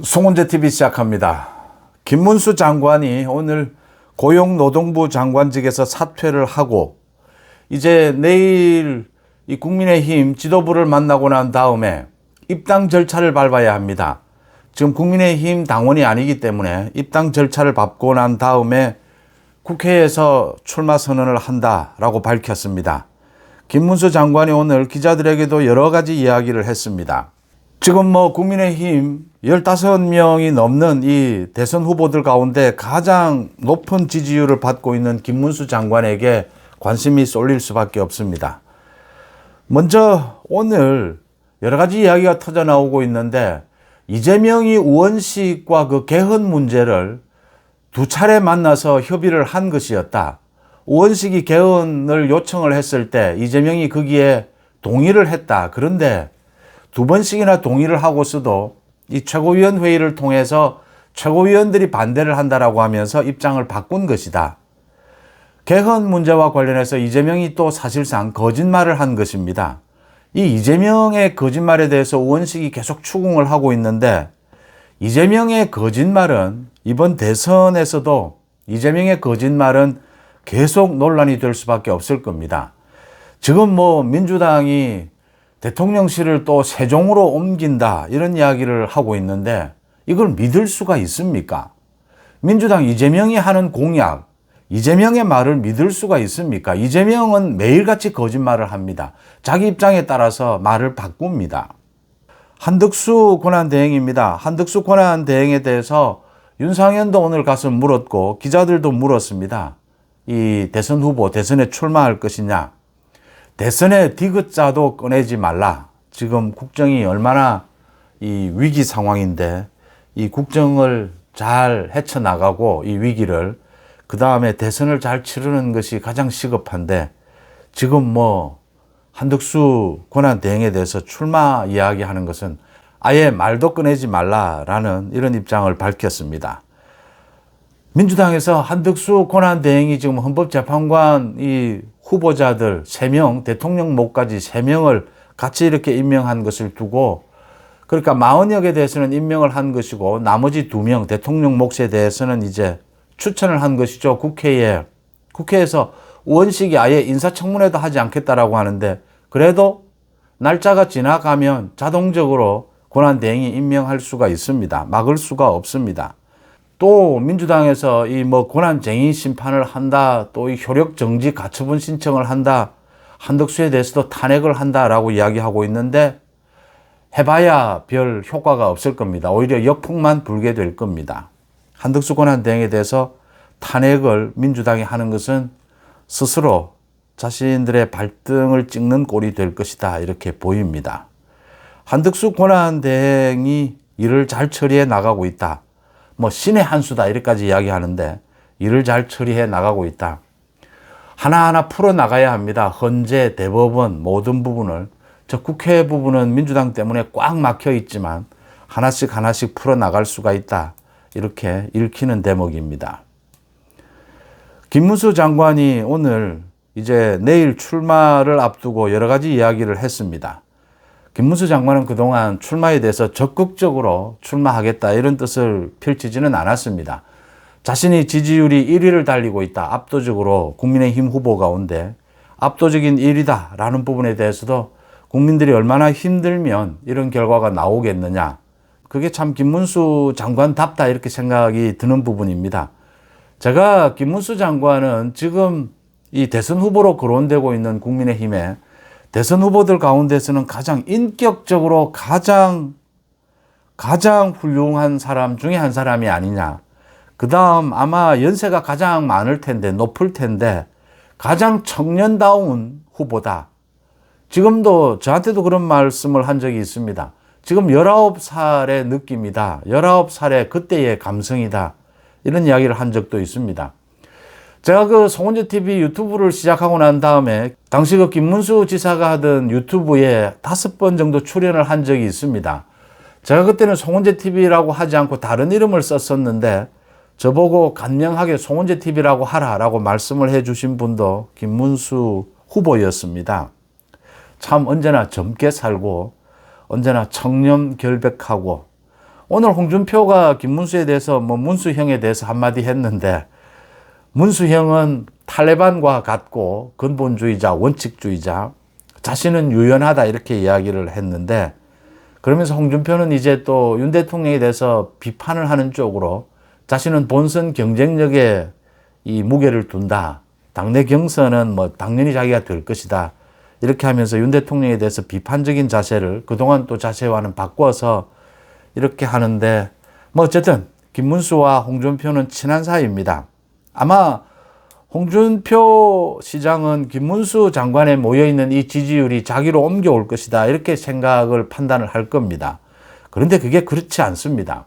송은재 TV 시작합니다. 김문수 장관이 오늘 고용노동부 장관직에서 사퇴를 하고 이제 내일 이 국민의힘 지도부를 만나고 난 다음에 입당 절차를 밟아야 합니다. 지금 국민의힘 당원이 아니기 때문에 입당 절차를 밟고 난 다음에 국회에서 출마 선언을 한다라고 밝혔습니다. 김문수 장관이 오늘 기자들에게도 여러 가지 이야기를 했습니다. 지금 뭐 국민의힘 15명이 넘는 이 대선 후보들 가운데 가장 높은 지지율을 받고 있는 김문수 장관에게 관심이 쏠릴 수밖에 없습니다. 먼저 오늘 여러 가지 이야기가 터져 나오고 있는데 이재명이 우원식과 그 개헌 문제를 두 차례 만나서 협의를 한 것이었다. 우원식이 개헌을 요청을 했을 때 이재명이 거기에 동의를 했다. 그런데 두 번씩이나 동의를 하고서도 이 최고위원 회의를 통해서 최고위원들이 반대를 한다라고 하면서 입장을 바꾼 것이다. 개헌 문제와 관련해서 이재명이 또 사실상 거짓말을 한 것입니다. 이 이재명의 거짓말에 대해서 우원식이 계속 추궁을 하고 있는데 이재명의 거짓말은 이번 대선에서도 이재명의 거짓말은 계속 논란이 될 수밖에 없을 겁니다. 지금 뭐 민주당이 대통령실을 또 세종으로 옮긴다 이런 이야기를 하고 있는데 이걸 믿을 수가 있습니까? 민주당 이재명이 하는 공약, 이재명의 말을 믿을 수가 있습니까? 이재명은 매일같이 거짓말을 합니다. 자기 입장에 따라서 말을 바꿉니다. 한덕수 권한대행입니다. 한덕수 권한대행에 대해서 윤상현도 오늘 가서 물었고 기자들도 물었습니다. 이 대선 후보 대선에 출마할 것이냐? 대선에 디귿자도 꺼내지 말라. 지금 국정이 얼마나 이 위기 상황인데 이 국정을 잘 헤쳐나가고 이 위기를 그 다음에 대선을 잘 치르는 것이 가장 시급한데 지금 뭐 한덕수 권한 대행에 대해서 출마 이야기하는 것은 아예 말도 꺼내지 말라라는 이런 입장을 밝혔습니다. 민주당에서 한덕수 권한 대행이 지금 헌법재판관 이 후보자들 3명, 대통령 목까지 3명을 같이 이렇게 임명한 것을 두고 그러니까 마흔역에 대해서는 임명을 한 것이고 나머지 2명 대통령 몫에 대해서는 이제 추천을 한 것이죠. 국회에. 국회에서 의원식이 아예 인사청문회도 하지 않겠다라고 하는데 그래도 날짜가 지나가면 자동적으로 권한대행이 임명할 수가 있습니다. 막을 수가 없습니다. 또 민주당에서 이 뭐 권한쟁의 심판을 한다, 또 이 효력 정지 가처분 신청을 한다, 한덕수에 대해서도 탄핵을 한다라고 이야기하고 있는데 해봐야 별 효과가 없을 겁니다. 오히려 역풍만 불게 될 겁니다. 한덕수 권한대행에 대해서 탄핵을 민주당이 하는 것은 스스로 자신들의 발등을 찍는 꼴이 될 것이다. 이렇게 보입니다. 한덕수 권한대행이 일을 잘 처리해 나가고 있다. 뭐 신의 한 수다 이렇게까지 이야기하는데 일을 잘 처리해 나가고 있다. 하나하나 풀어 나가야 합니다. 헌재, 대법원 모든 부분을 저 국회 부분은 민주당 때문에 꽉 막혀 있지만 하나씩 하나씩 풀어 나갈 수가 있다. 이렇게 읽히는 대목입니다. 김문수 장관이 오늘 이제 내일 출마를 앞두고 여러 가지 이야기를 했습니다. 김문수 장관은 그동안 출마에 대해서 적극적으로 출마하겠다 이런 뜻을 펼치지는 않았습니다. 자신이 지지율이 1위를 달리고 있다. 압도적으로 국민의힘 후보 가운데 압도적인 1위다. 라는 부분에 대해서도 국민들이 얼마나 힘들면 이런 결과가 나오겠느냐. 그게 참 김문수 장관답다. 이렇게 생각이 드는 부분입니다. 제가 김문수 장관은 지금 이 대선 후보로 거론되고 있는 국민의힘에 대선 후보들 가운데서는 가장 인격적으로 가장 가장 훌륭한 사람 중에 한 사람이 아니냐. 그 다음 아마 연세가 가장 많을 텐데, 높을 텐데, 가장 청년다운 후보다. 지금도 저한테도 그런 말씀을 한 적이 있습니다. 지금 19살의 느낌이다. 19살의 그때의 감성이다. 이런 이야기를 한 적도 있습니다. 제가 그 송원재 TV 유튜브를 시작하고 난 다음에 당시 그 김문수 지사가 하던 유튜브에 다섯 번 정도 출연을 한 적이 있습니다. 제가 그때는 송원재 TV라고 하지 않고 다른 이름을 썼었는데 저보고 간명하게 송원재 TV라고 하라라고 말씀을 해 주신 분도 김문수 후보였습니다. 참 언제나 젊게 살고 언제나 청렴 결백하고 오늘 홍준표가 김문수에 대해서 뭐 문수 형에 대해서 한마디 했는데 문수형은 탈레반과 같고 근본주의자, 원칙주의자, 자신은 유연하다 이렇게 이야기를 했는데 그러면서 홍준표는 이제 또 윤 대통령에 대해서 비판을 하는 쪽으로 자신은 본선 경쟁력에 이 무게를 둔다. 당내 경선은 뭐 당연히 자기가 될 것이다. 이렇게 하면서 윤 대통령에 대해서 비판적인 자세를 그동안 또 자세와는 바꿔서 이렇게 하는데 뭐 어쨌든 김문수와 홍준표는 친한 사이입니다. 아마 홍준표 시장은 김문수 장관에 모여 있는 이 지지율이 자기로 옮겨올 것이다. 이렇게 생각을 판단을 할 겁니다. 그런데 그게 그렇지 않습니다.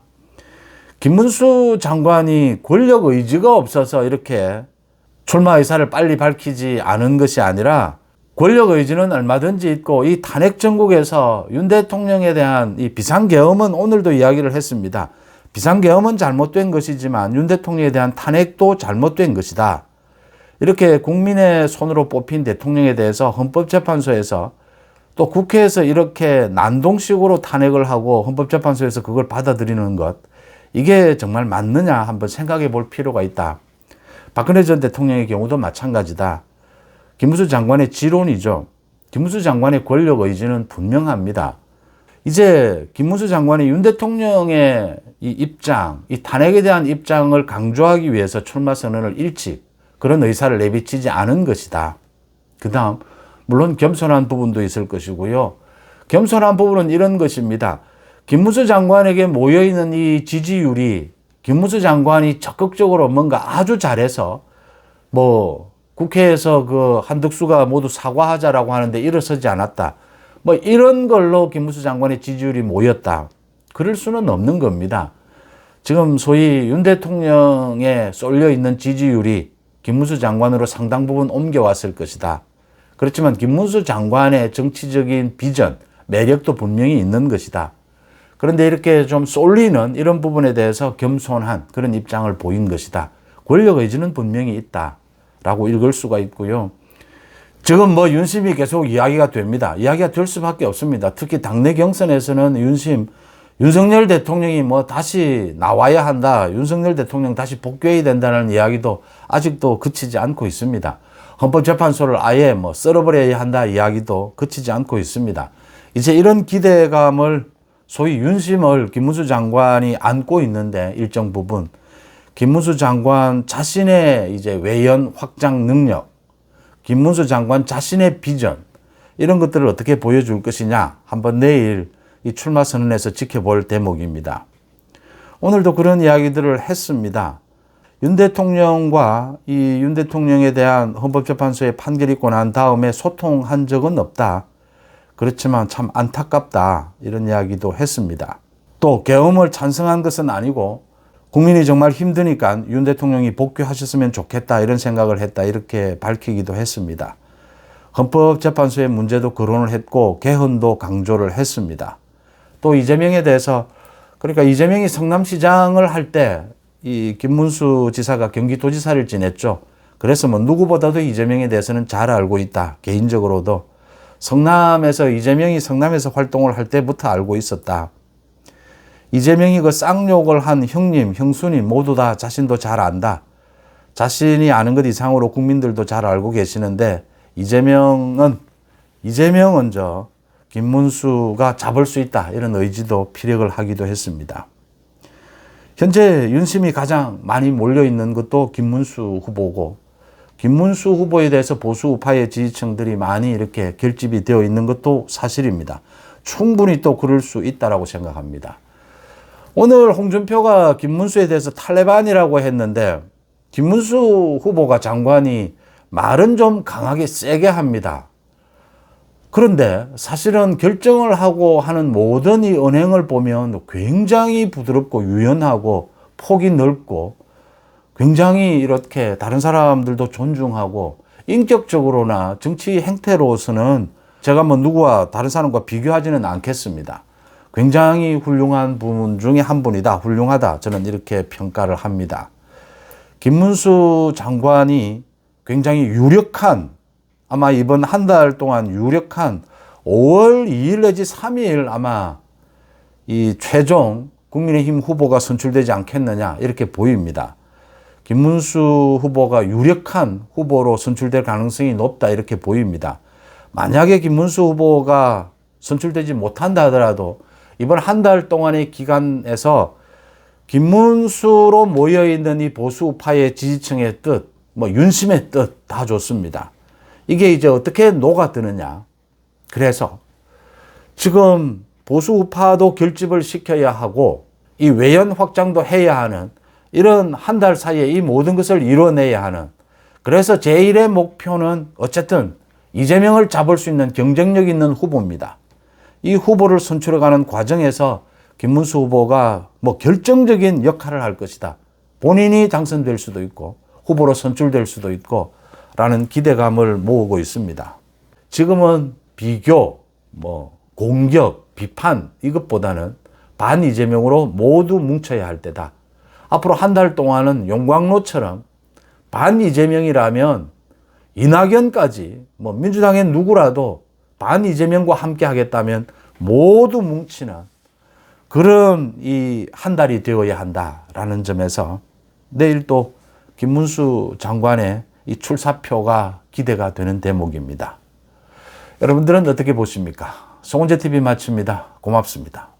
김문수 장관이 권력 의지가 없어서 이렇게 출마 의사를 빨리 밝히지 않은 것이 아니라 권력 의지는 얼마든지 있고 이 탄핵 전국에서 윤 대통령에 대한 이 비상계엄은 오늘도 이야기를 했습니다. 비상계엄은 잘못된 것이지만 윤 대통령에 대한 탄핵도 잘못된 것이다. 이렇게 국민의 손으로 뽑힌 대통령에 대해서 헌법재판소에서 또 국회에서 이렇게 난동식으로 탄핵을 하고 헌법재판소에서 그걸 받아들이는 것 이게 정말 맞느냐 한번 생각해 볼 필요가 있다. 박근혜 전 대통령의 경우도 마찬가지다. 김무수 장관의 지론이죠. 김무수 장관의 권력 의지는 분명합니다. 이제 김무수 장관이 윤 대통령의 이 입장, 이 탄핵에 대한 입장을 강조하기 위해서 출마 선언을 일찍 그런 의사를 내비치지 않은 것이다. 그 다음, 물론 겸손한 부분도 있을 것이고요. 겸손한 부분은 이런 것입니다. 김무수 장관에게 모여있는 이 지지율이 김무수 장관이 적극적으로 뭔가 아주 잘해서 뭐 국회에서 그 한덕수가 모두 사과하자라고 하는데 일어서지 않았다. 뭐 이런 걸로 김무수 장관의 지지율이 모였다. 그럴 수는 없는 겁니다. 지금 소위 윤 대통령에 쏠려 있는 지지율이 김무수 장관으로 상당 부분 옮겨왔을 것이다. 그렇지만 김문수 장관의 정치적인 비전, 매력도 분명히 있는 것이다. 그런데 이렇게 좀 쏠리는 이런 부분에 대해서 겸손한 그런 입장을 보인 것이다. 권력 의지는 분명히 있다. 라고 읽을 수가 있고요. 지금 뭐 윤심이 계속 이야기가 됩니다. 이야기가 될 수밖에 없습니다. 특히 당내 경선에서는 윤심, 윤석열 대통령이 뭐 다시 나와야 한다. 윤석열 대통령 다시 복귀해야 된다는 이야기도 아직도 그치지 않고 있습니다. 헌법재판소를 아예 뭐 썰어버려야 한다 이야기도 그치지 않고 있습니다. 이제 이런 기대감을 소위 윤심을 김문수 장관이 안고 있는데 일정 부분 김문수 장관 자신의 이제 외연 확장 능력, 김문수 장관 자신의 비전 이런 것들을 어떻게 보여줄 것이냐 한번 내일 이 출마 선언에서 지켜볼 대목입니다. 오늘도 그런 이야기들을 했습니다. 윤 대통령과 이 윤 대통령에 대한 헌법재판소의 판결이 있고 난 다음에 소통한 적은 없다. 그렇지만 참 안타깝다. 이런 이야기도 했습니다. 또 계엄을 찬성한 것은 아니고 국민이 정말 힘드니까 윤 대통령이 복귀하셨으면 좋겠다. 이런 생각을 했다. 이렇게 밝히기도 했습니다. 헌법재판소의 문제도 거론을 했고 개헌도 강조를 했습니다. 또 이재명에 대해서 그러니까 이재명이 성남시장을 할 때 이 김문수 지사가 경기도지사를 지냈죠. 그래서 뭐 누구보다도 이재명에 대해서는 잘 알고 있다. 개인적으로도 성남에서 이재명이 성남에서 활동을 할 때부터 알고 있었다. 이재명이 그 쌍욕을 한 형님, 형수님 모두 다 자신도 잘 안다. 자신이 아는 것 이상으로 국민들도 잘 알고 계시는데 이재명은 이재명은 저 김문수가 잡을 수 있다 이런 의지도 피력을 하기도 했습니다. 현재 윤심이 가장 많이 몰려 있는 것도 김문수 후보고 김문수 후보에 대해서 보수 우파의 지지층들이 많이 이렇게 결집이 되어 있는 것도 사실입니다. 충분히 또 그럴 수 있다라고 생각합니다. 오늘 홍준표가 김문수에 대해서 탈레반이라고 했는데 김문수 후보가 장관이 말은 좀 강하게 세게 합니다. 그런데 사실은 결정을 하고 하는 모든 이 언행을 보면 굉장히 부드럽고 유연하고 폭이 넓고 굉장히 이렇게 다른 사람들도 존중하고 인격적으로나 정치 행태로서는 제가 뭐 누구와 다른 사람과 비교하지는 않겠습니다. 굉장히 훌륭한 분 중에 한 분이다. 훌륭하다. 저는 이렇게 평가를 합니다. 김문수 장관이 굉장히 유력한 아마 이번 한 달 동안 유력한 5월 2일 내지 3일 아마 이 최종 국민의힘 후보가 선출되지 않겠느냐 이렇게 보입니다. 김문수 후보가 유력한 후보로 선출될 가능성이 높다 이렇게 보입니다. 만약에 김문수 후보가 선출되지 못한다 하더라도 이번 한 달 동안의 기간에서 김문수로 모여 있는 이 보수파의 지지층의 뜻, 뭐 윤심의 뜻 다 좋습니다. 이게 이제 어떻게 녹아드느냐. 그래서 지금 보수 우파도 결집을 시켜야 하고 이 외연 확장도 해야 하는 이런 한 달 사이에 이 모든 것을 이뤄내야 하는 그래서 제1의 목표는 어쨌든 이재명을 잡을 수 있는 경쟁력 있는 후보입니다. 이 후보를 선출해가는 과정에서 김문수 후보가 뭐 결정적인 역할을 할 것이다. 본인이 당선될 수도 있고 후보로 선출될 수도 있고 라는 기대감을 모으고 있습니다. 지금은 비교, 뭐 공격, 비판 이것보다는 반 이재명으로 모두 뭉쳐야 할 때다. 앞으로 한 달 동안은 용광로처럼 반 이재명이라면 이낙연까지 뭐 민주당의 누구라도 반 이재명과 함께 하겠다면 모두 뭉치는 그런 이 한 달이 되어야 한다라는 점에서 내일 또 김문수 장관의 이 출사표가 기대가 되는 대목입니다. 여러분들은 어떻게 보십니까? 송은재 TV 마칩니다. 고맙습니다.